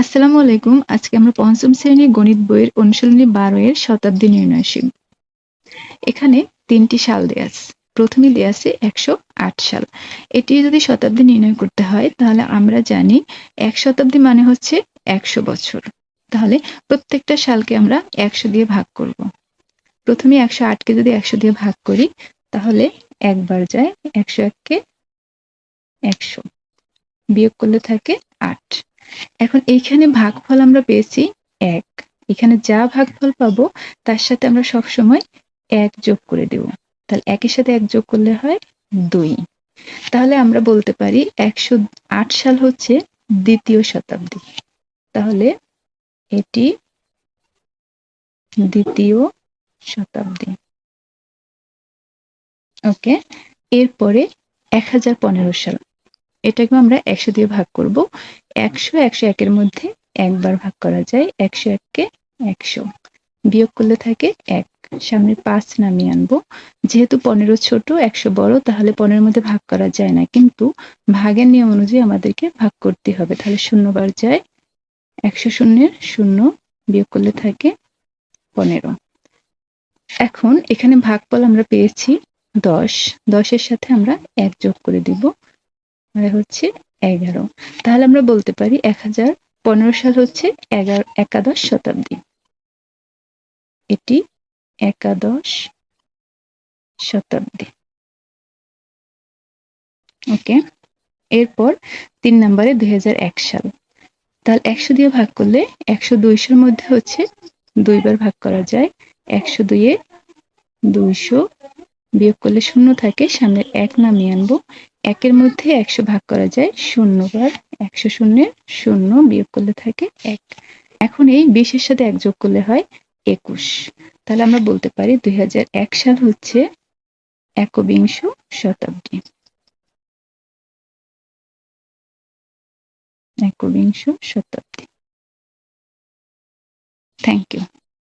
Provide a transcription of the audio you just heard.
আসসালামু আলাইকুম। আজকে আমরা পঞ্চম শ্রেণির গণিত বইয়ের অনুশীলনী বারো এর শতাব্দী নির্ণয় শিখব এখানে তিনটি সাল দেয়া আছে। প্রথমে দেয়া আছে একশো আট সাল। এটি যদি শতাব্দী নির্ণয় করতে হয়, তাহলে আমরা জানি এক শতাব্দী মানে হচ্ছে একশো বছর। তাহলে প্রত্যেকটা সালকে আমরা একশো দিয়ে ভাগ করব। প্রথমে একশো আটকে যদি একশো দিয়ে ভাগ করি, তাহলে একবার যায় একশো এককে একশো। বিয়োগ করলে থাকে আট। এখন এইখানে ভাগফল আমরা পেয়েছি এক। এখানে যা ভাগফল পাবো, তার সাথে আমরা সব সময় এক যোগ করে দেব। তাহলে একের সাথে এক যোগ করলে হয় দুই। তাহলে আমরা বলতে পারি একশো আট সাল হচ্ছে দ্বিতীয় শতাব্দী। তাহলে এটি দ্বিতীয় শতাব্দী। ওকে, এরপরে এক হাজার পনেরো সাল। এটাকে আমরা একশো দিয়ে ভাগ করব। একশো একশো একের মধ্যে একবার ভাগ করা যায়। একশো এককে একশো। বিয়োগ করলে থাকে এক। সামনে পাঁচ নামিয়ে আনব। যেহেতু পনেরো ছোট, একশো বড়, তাহলে পনেরোর মধ্যে ভাগ করা যায় না। কিন্তু ভাগের নিয়ম অনুযায়ী আমাদেরকে ভাগ করতে হবে। তাহলে শূন্যবার যায়। একশো শূন্যের শূন্য বিয়োগ করলে থাকে পনেরো। এখন এখানে ভাগফল আমরা পেয়েছি দশ। দশের সাথে আমরা এক যোগ করে দিব। আর হচ্ছে এগারো। তাহলে আমরা বলতে পারি এক হাজার পনেরো সাল হচ্ছে এগারো, একাদশ শতাব্দী। এটি একাদশ শতাব্দী। ওকে, এরপর তিন নম্বরে দুই হাজার এক সাল। তাহলে একশো দিয়ে ভাগ করলে একশো দুইশোর মধ্যে হচ্ছে দুইবার ভাগ করা যায়। একশো দুইয়ে দুইশো বিয়োগ করলে শূন্য থাকে। সামনে এক নামিয়ে আনব। একের মধ্যে একশো ভাগ করা যায়, শূন্য বার একশো শূন্যের শূন্য বিয়োগ করলে থাকে এক। এখন এই বিশের সাথে এক যোগ করলে হয় একুশ। তাহলে আমরা বলতে পারি দুই এক সাল হচ্ছে একবিংশ শতাব্দী। একবিংশ শতাব্দী। Thank you